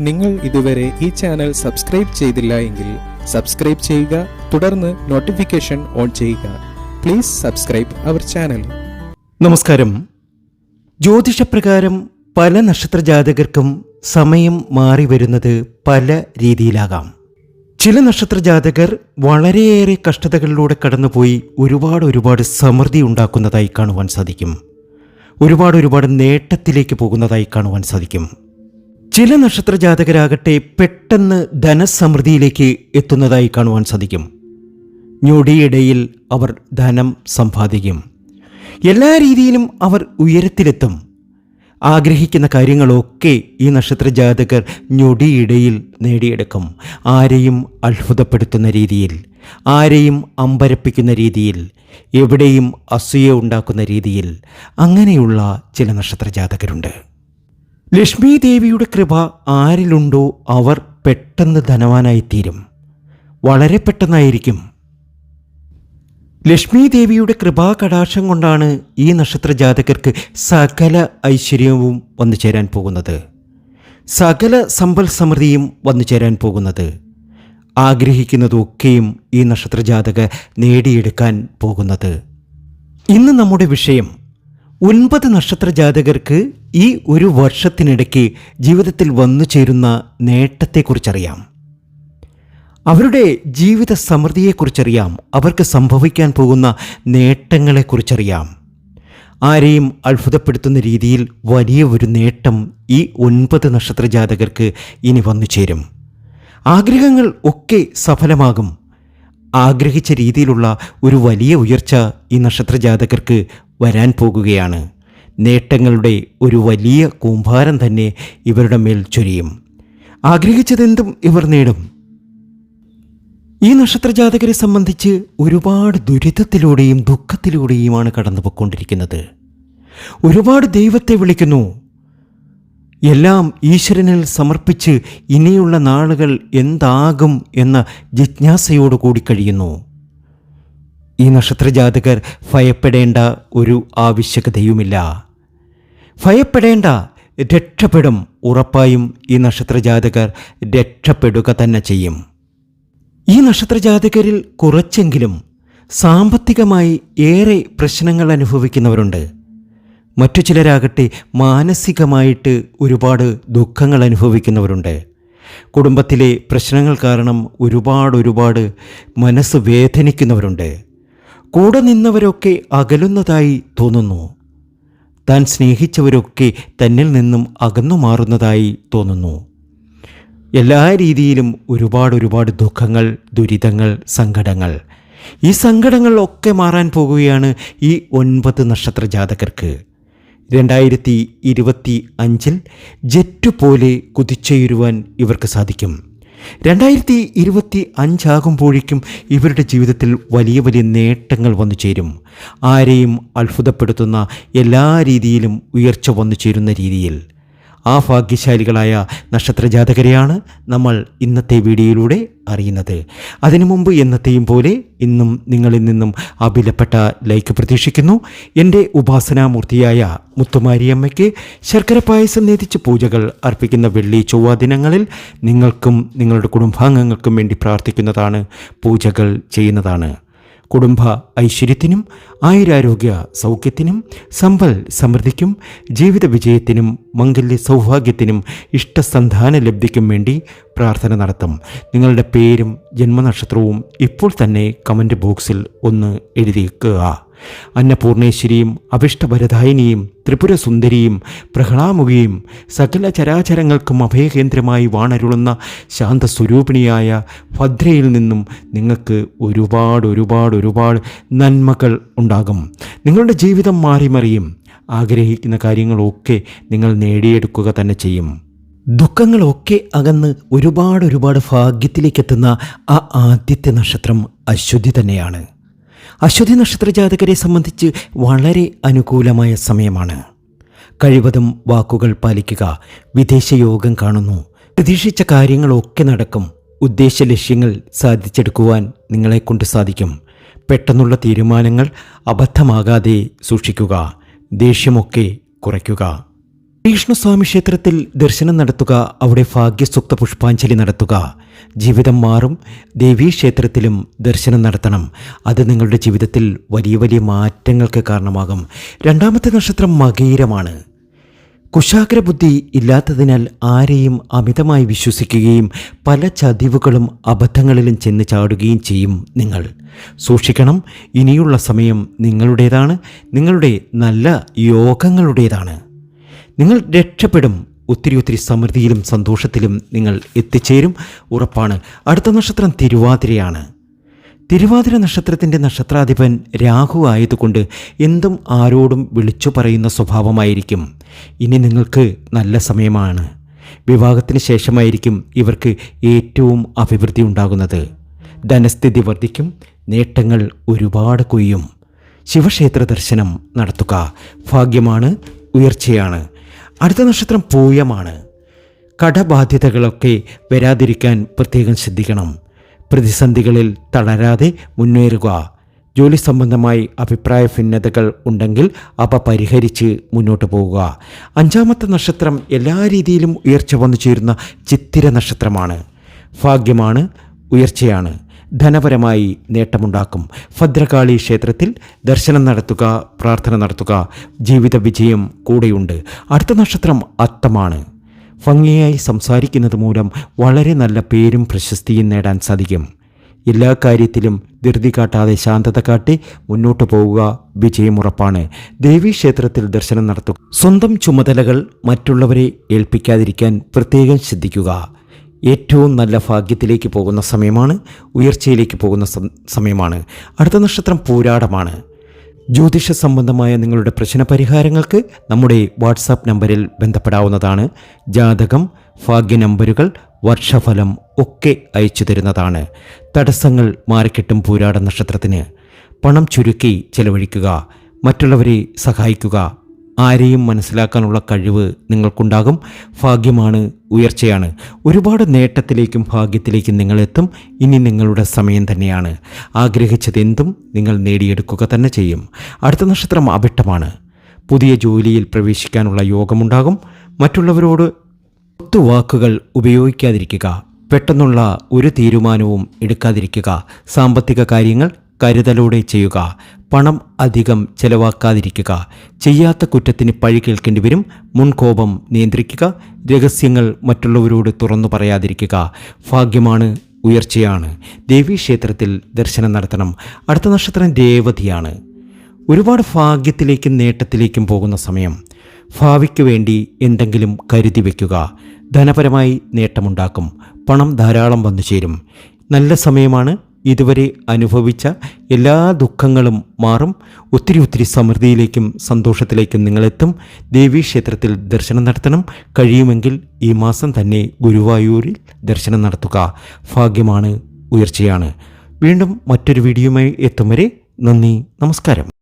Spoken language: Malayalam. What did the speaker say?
നിങ്ങൾ ഇതുവരെ ഈ ചാനൽ സബ്സ്ക്രൈബ് ചെയ്തില്ല എങ്കിൽ സബ്സ്ക്രൈബ് ചെയ്യുക തുടർന്ന് നോട്ടിഫിക്കേഷൻ ഓൺ ചെയ്യുക. Please subscribe our channel. നമസ്കാരം. ജ്യോതിഷപ്രകാരം പല നക്ഷത്ര ജാതകർക്കും സമയം മാറി വരുന്നത് പല രീതിയിലാകാം. ചില നക്ഷത്ര ജാതകർ വളരെയേറെ കഷ്ടതകളിലൂടെ കടന്നുപോയി ഒരുപാട് ഒരുപാട് സമൃദ്ധി ഉണ്ടാക്കുന്നതായി കാണുവാൻ സാധിക്കും. ഒരുപാട് ഒരുപാട് നേട്ടത്തിലേക്ക് പോകുന്നതായി കാണുവാൻ സാധിക്കും. ചില നക്ഷത്ര ജാതകരാകട്ടെ പെട്ടെന്ന് ധനസമൃദ്ധിയിലേക്ക് എത്തുന്നതായി കാണുവാൻ സാധിക്കും. ഞൊടിയിടയിൽ അവർ ധനം സമ്പാദിക്കും. എല്ലാ രീതിയിലും അവർ ഉയരത്തിലെത്തും. ആഗ്രഹിക്കുന്ന കാര്യങ്ങളൊക്കെ ഈ നക്ഷത്ര ജാതകർ ഞൊടിയിടയിൽ നേടിയെടുക്കും. ആരെയും അത്ഭുതപ്പെടുത്തുന്ന രീതിയിൽ ആരെയും അമ്പരപ്പിക്കുന്ന രീതിയിൽ എവിടെയും അസൂയ ഉണ്ടാക്കുന്ന രീതിയിൽ അങ്ങനെയുള്ള ചില നക്ഷത്ര ജാതകരുണ്ട് ലക്ഷ്മി ദേവിയുടെ കൃപ ആരിലുണ്ടോ അവർ പെട്ടെന്ന് ധനവാനായിത്തീരും. വളരെ പെട്ടെന്നായിരിക്കും. ലക്ഷ്മി ദേവിയുടെ കൃപാകടാക്ഷം കൊണ്ടാണ് ഈ നക്ഷത്ര ജാതകർക്ക് സകല ഐശ്വര്യവും വന്നു ചേരാൻ പോകുന്നത്. സകല സമ്പൽ സമൃദ്ധിയും വന്നു ചേരാൻ പോകുന്നത്. ആഗ്രഹിക്കുന്നതൊക്കെയും ഈ നക്ഷത്ര ജാതക നേടിയെടുക്കാൻ പോകുന്നത്. ഇന്ന് നമ്മുടെ വിഷയം ഒൻപത് നക്ഷത്ര ജാതകർക്ക് ഈ ഒരു വർഷത്തിനിടയ്ക്ക് ജീവിതത്തിൽ വന്നു ചേരുന്ന നേട്ടത്തെക്കുറിച്ചറിയാം. അവരുടെ ജീവിത സമൃദ്ധിയെക്കുറിച്ചറിയാം. അവർക്ക് സംഭവിക്കാൻ പോകുന്ന നേട്ടങ്ങളെക്കുറിച്ചറിയാം. ആരെയും അത്ഭുതപ്പെടുത്തുന്ന രീതിയിൽ വലിയ ഒരു നേട്ടം ഈ ഒൻപത് നക്ഷത്ര ജാതകർക്ക് ഇനി വന്നു ചേരും. ആഗ്രഹങ്ങൾ ഒക്കെ സഫലമാകും. ആഗ്രഹിച്ച രീതിയിലുള്ള ഒരു വലിയ ഉയർച്ച ഈ നക്ഷത്ര ജാതകർക്ക് വരാൻ പോകുകയാണ്. നേട്ടങ്ങളുടെ ഒരു വലിയ കൂമ്പാരം തന്നെ ഇവരുടെ മേൽ ചൊരിയും. ആഗ്രഹിച്ചതെന്തും ഇവർ നേടും. ഈ നക്ഷത്രജാതകരെ സംബന്ധിച്ച് ഒരുപാട് ദുരിതത്തിലൂടെയും ദുഃഖത്തിലൂടെയുമാണ് കടന്നുപോയിക്കൊണ്ടിരിക്കുന്നത്. ഒരുപാട് ദൈവത്തെ വിളിക്കുന്നു. എല്ലാം ഈശ്വരനിൽ സമർപ്പിച്ച് ഇനിയുള്ള നാളുകൾ എന്താകും എന്ന ജിജ്ഞാസയോടു കൂടി കഴിയുന്നു. ഈ നക്ഷത്രജാതകർ ഭയപ്പെടേണ്ട ഒരു ആവശ്യകതയുമില്ല. ഭയപ്പെടേണ്ട രക്ഷപ്പെടും ഉറപ്പായും ഈ നക്ഷത്രജാതകർ രക്ഷപ്പെടുക തന്നെ ചെയ്യും. ഈ നക്ഷത്രജാതകരിൽ കുറച്ചെങ്കിലും സാമ്പത്തികമായി ഏറെ പ്രശ്നങ്ങൾ അനുഭവിക്കുന്നവരുണ്ട്. മറ്റു ചിലരാകട്ടെ മാനസികമായിട്ട് ഒരുപാട് ദുഃഖങ്ങൾ അനുഭവിക്കുന്നവരുണ്ട്. കുടുംബത്തിലെ പ്രശ്നങ്ങൾ കാരണം ഒരുപാട് ഒരുപാട് മനസ്സ് വേദനിക്കുന്നവരുണ്ട്. കൂടെ നിന്നവരൊക്കെ അകലുന്നതായി തോന്നുന്നു. താൻ സ്നേഹിച്ചവരൊക്കെ തന്നിൽ നിന്നും അകന്നു മാറുന്നതായി തോന്നുന്നു. എല്ലാ രീതിയിലും ഒരുപാട് ഒരുപാട് ദുഃഖങ്ങൾ ദുരിതങ്ങൾ സങ്കടങ്ങൾ. ഈ സങ്കടങ്ങളൊക്കെ മാറാൻ പോകുകയാണ് ഈ ഒൻപത് നക്ഷത്ര ജാതകർക്ക്. രണ്ടായിരത്തി ഇരുപത്തി അഞ്ചിൽ ജെറ്റ് പോലെ കുതിച്ചുയരുവാൻ ഇവർക്ക് സാധിക്കും. രണ്ടായിരത്തി ഇരുപത്തി അഞ്ചാകുമ്പോഴേക്കും ഇവരുടെ ജീവിതത്തിൽ വലിയ വലിയ നേട്ടങ്ങൾ വന്നു ചേരും. ആരെയും അത്ഭുതപ്പെടുത്തുന്ന എല്ലാ രീതിയിലും ഉയർച്ച വന്നു ചേരുന്ന രീതിയിൽ. ആ ഭാഗ്യശാലികളായ നക്ഷത്രജാതകരെയാണ് നമ്മൾ ഇന്നത്തെ വീഡിയോയിലൂടെ അറിയുന്നത്. അതിനു മുമ്പ് എന്നത്തെയും പോലെ ഇന്നും നിങ്ങളിൽ നിന്നും അഭിലപ്പെട്ട ലൈക്ക് പ്രതീക്ഷിക്കുന്നു. എന്റെ ഉപാസനാമൂർത്തിയായ മുത്തുമാരിയമ്മയ്ക്ക് ശർക്കര പായസം നേതിച്ച് പൂജകൾ അർപ്പിക്കുന്ന വെള്ളി ചൊവ്വ ദിനങ്ങളിൽ നിങ്ങൾക്കും നിങ്ങളുടെ കുടുംബാംഗങ്ങൾക്കും വേണ്ടി പ്രാർത്ഥിക്കുന്നതാണ് പൂജകൾ ചെയ്യുന്നതാണ്. കുടുംബ ഐശ്വര്യത്തിനും ആയുരാരോഗ്യ സൗഖ്യത്തിനും സമ്പൽ സമൃദ്ധിക്കും ജീവിത വിജയത്തിനും മംഗല്യ സൗഭാഗ്യത്തിനും ഇഷ്ടസന്ധാന ലബ്ധിക്കും വേണ്ടി പ്രാർത്ഥന നടത്തും. നിങ്ങളുടെ പേരും ജന്മനക്ഷത്രവും ഇപ്പോൾ തന്നെ കമന്റ് ബോക്സിൽ ഒന്ന് എഴുതിയേക്കുക. അന്നപൂർണേശ്വരിയും അഭിഷ്ടഭരദായിനിയും ത്രിപുരസുന്ദരിയും പ്രഹ്ലാമുഖിയും സകല ചരാചരങ്ങൾക്കും അഭയകേന്ദ്രമായി വാണരുളുന്ന ശാന്തസ്വരൂപിണിയായ ഭദ്രയിൽ നിന്നും നിങ്ങൾക്ക് ഒരുപാട് ഒരുപാട് ഒരുപാട് നന്മകൾ ഉണ്ടാകും. നിങ്ങളുടെ ജീവിതം മാറിമറിയും. ആഗ്രഹിക്കുന്ന കാര്യങ്ങളൊക്കെ നിങ്ങൾ നേടിയെടുക്കുക തന്നെ ചെയ്യും. ദുഃഖങ്ങളൊക്കെ അകന്ന് ഒരുപാട് ഒരുപാട് ഭാഗ്യത്തിലേക്കെത്തുന്ന ആ ആദ്യത്തെ നക്ഷത്രം അശ്വതി തന്നെയാണ്. അശ്വതി നക്ഷത്ര ജാതകരെ സംബന്ധിച്ച് വളരെ അനുകൂലമായ സമയമാണ്. കഴിവതും വാക്കുകൾ പാലിക്കുക വിദേശ യോഗം കാണുന്നു പ്രതീക്ഷിച്ച കാര്യങ്ങളൊക്കെ നടക്കും. ഉദ്ദേശ ലക്ഷ്യങ്ങൾ സാധിച്ചെടുക്കുവാൻ നിങ്ങളെ നിങ്ങളെക്കൊണ്ട് സാധിക്കും. പെട്ടെന്നുള്ള തീരുമാനങ്ങൾ അബദ്ധമാകാതെ സൂക്ഷിക്കുക ദേഷ്യമൊക്കെ കുറയ്ക്കുക. ശ്രീകൃഷ്ണസ്വാമി ക്ഷേത്രത്തിൽ ദർശനം നടത്തുക അവിടെ ഭാഗ്യസുക്ത പുഷ്പാഞ്ജലി നടത്തുക. ജീവിതം മാറും ദേവീ ക്ഷേത്രത്തിലും ദർശനം നടത്തണം. അത് നിങ്ങളുടെ ജീവിതത്തിൽ വലിയ വലിയ മാറ്റങ്ങൾക്ക് കാരണമാകും. രണ്ടാമത്തെ നക്ഷത്രം മകീരമാണ്. കുശാഗ്രബുദ്ധി ഇല്ലാത്തതിനാൽ ആരെയും അമിതമായി വിശ്വസിക്കുകയും പല ചതിവുകളും അബദ്ധങ്ങളിലും ചെന്ന് ചാടുകയും ചെയ്യും നിങ്ങൾ. സൂക്ഷിക്കണം ഇനിയുള്ള സമയം നിങ്ങളുടേതാണ് നിങ്ങളുടെ നല്ല യോഗങ്ങളുടേതാണ്. നിങ്ങൾ രക്ഷപ്പെടും. ഒത്തിരി ഒത്തിരി സമൃദ്ധിയിലും സന്തോഷത്തിലും നിങ്ങൾ എത്തിച്ചേരും. ഉറപ്പാണ്. അടുത്ത നക്ഷത്രം തിരുവാതിരയാണ്. തിരുവാതിര നക്ഷത്രത്തിന്റെ നക്ഷത്രാധിപൻ രാഹു ആയതുകൊണ്ട് എന്തും ആരോടും വിളിച്ചു പറയുന്ന സ്വഭാവമായിരിക്കും. ഇനി നിങ്ങൾക്ക് നല്ല സമയമാണ്. വിവാഹത്തിന് ശേഷമായിരിക്കും ഇവർക്ക് ഏറ്റവും അഭിവൃദ്ധി ഉണ്ടാകുന്നത്. ധനസ്ഥിതി വർദ്ധിക്കും. നേട്ടങ്ങൾ ഒരുപാട് കൊയ്യും. ശിവക്ഷേത്ര ദർശനം നടത്തുക. ഭാഗ്യമാണ്. ഉയർച്ചയാണ്. അടുത്ത നക്ഷത്രം പൂയമാണ്. കടബാധ്യതകളൊക്കെ വരാതിരിക്കാൻ പ്രത്യേകം ശ്രദ്ധിക്കണം. പ്രതിസന്ധികളിൽ തളരാതെ മുന്നേറുക. ജോലി സംബന്ധമായി അഭിപ്രായ ഭിന്നതകൾ ഉണ്ടെങ്കിൽ അവ പരിഹരിച്ച് മുന്നോട്ട് പോവുക. അഞ്ചാമത്തെ നക്ഷത്രം എല്ലാ രീതിയിലും ഉയർച്ച വന്നു ചേരുന്ന ചിത്തിര നക്ഷത്രമാണ്. ഭാഗ്യമാണ് ഉയർച്ചയാണ്. ധനപരമായി നേട്ടമുണ്ടാക്കും. ഭദ്രകാളി ക്ഷേത്രത്തിൽ ദർശനം നടത്തുക പ്രാർത്ഥന നടത്തുക ജീവിത വിജയം കൂടെയുണ്ട്. അടുത്ത നക്ഷത്രം അത്തമാണ്. ഭംഗിയായി സംസാരിക്കുന്നത് മൂലം വളരെ നല്ല പേരും പ്രശസ്തിയും നേടാൻ സാധിക്കും. എല്ലാ കാര്യത്തിലും ധൃതി കാട്ടാതെ ശാന്തത കാട്ടി മുന്നോട്ട് പോവുക വിജയമുറപ്പാണ്. ദേവീ ക്ഷേത്രത്തിൽ ദർശനം നടത്തുക. സ്വന്തം ചുമതലകൾ മറ്റുള്ളവരെ ഏൽപ്പിക്കാതിരിക്കാൻ പ്രത്യേകം ശ്രദ്ധിക്കുക. ഏറ്റവും നല്ല ഭാഗ്യത്തിലേക്ക് പോകുന്ന സമയമാണ് ഉയർച്ചയിലേക്ക് പോകുന്ന സമയമാണ്. അടുത്ത നക്ഷത്രം പൂരാടമാണ്. ജ്യോതിഷ സംബന്ധമായ നിങ്ങളുടെ പ്രശ്ന പരിഹാരങ്ങൾക്ക് നമ്മുടെ വാട്സാപ്പ് നമ്പറിൽ ബന്ധപ്പെടാവുന്നതാണ്. ജാതകം ഭാഗ്യ നമ്പറുകൾ വർഷഫലം ഒക്കെ അയച്ചു തരുന്നതാണ്. തടസ്സങ്ങൾ മാറിക്കിട്ടും പൂരാട നക്ഷത്രത്തിന്. പണം ചുരുക്കി ചെലവഴിക്കുക മറ്റുള്ളവരെ സഹായിക്കുക ആരെയും മനസ്സിലാക്കാനുള്ള കഴിവ് നിങ്ങൾക്കുണ്ടാകും. ഭാഗ്യമാണ് ഉയർച്ചയാണ്. ഒരുപാട് നേട്ടത്തിലേക്കും ഭാഗ്യത്തിലേക്കും നിങ്ങളെത്തും. ഇനി നിങ്ങളുടെ സമയം തന്നെയാണ്. ആഗ്രഹിച്ചതെന്തും നിങ്ങൾ നേടിയെടുക്കുക തന്നെ ചെയ്യും. അടുത്ത നക്ഷത്രം അഭിട്ടമാണ് പുതിയ ജോലിയിൽ പ്രവേശിക്കാനുള്ള യോഗമുണ്ടാകും. മറ്റുള്ളവരോട് ഒത്തുവാക്കുകൾ ഉപയോഗിക്കാതിരിക്കുക. പെട്ടെന്നുള്ള ഒരു തീരുമാനവും എടുക്കാതിരിക്കുക. സാമ്പത്തിക കാര്യങ്ങൾ കരുതലോടെ ചെയ്യുക. പണം അധികം ചെലവാക്കാതിരിക്കുക. ചെയ്യാത്ത കുറ്റത്തിന് പഴി കേൾക്കേണ്ടി വരും. മുൻകോപം നിയന്ത്രിക്കുക. രഹസ്യങ്ങൾ മറ്റുള്ളവരോട് തുറന്നു പറയാതിരിക്കുക. ഭാഗ്യമാണ് ഉയർച്ചയാണ്. ദേവീക്ഷേത്രത്തിൽ ദർശനം നടത്തണം. അടുത്ത നക്ഷത്രം രേവതിയാണ്. ഒരുപാട് ഭാഗ്യത്തിലേക്കും നേട്ടത്തിലേക്കും പോകുന്ന സമയം. ഭാവിക്ക് വേണ്ടി എന്തെങ്കിലും കരുതി വയ്ക്കുക ധനപരമായി നേട്ടമുണ്ടാക്കും. പണം ധാരാളം വന്നു ചേരും നല്ല സമയമാണ്. ഇതുവരെ അനുഭവിച്ച എല്ലാ ദുഃഖങ്ങളും മാറും. ഒത്തിരി ഒത്തിരി സമൃദ്ധിയിലേക്കും സന്തോഷത്തിലേക്കും നിങ്ങളെത്തും. ദേവീക്ഷേത്രത്തിൽ ദർശനം നടത്തണം. കഴിയുമെങ്കിൽ ഈ മാസം തന്നെ ഗുരുവായൂരിൽ ദർശനം നടത്തുക. ഭാഗ്യമാണ് ഉയർച്ചയാണ്. വീണ്ടും മറ്റൊരു വീഡിയോയുമായി എത്തും വരെ നന്ദി നമസ്കാരം.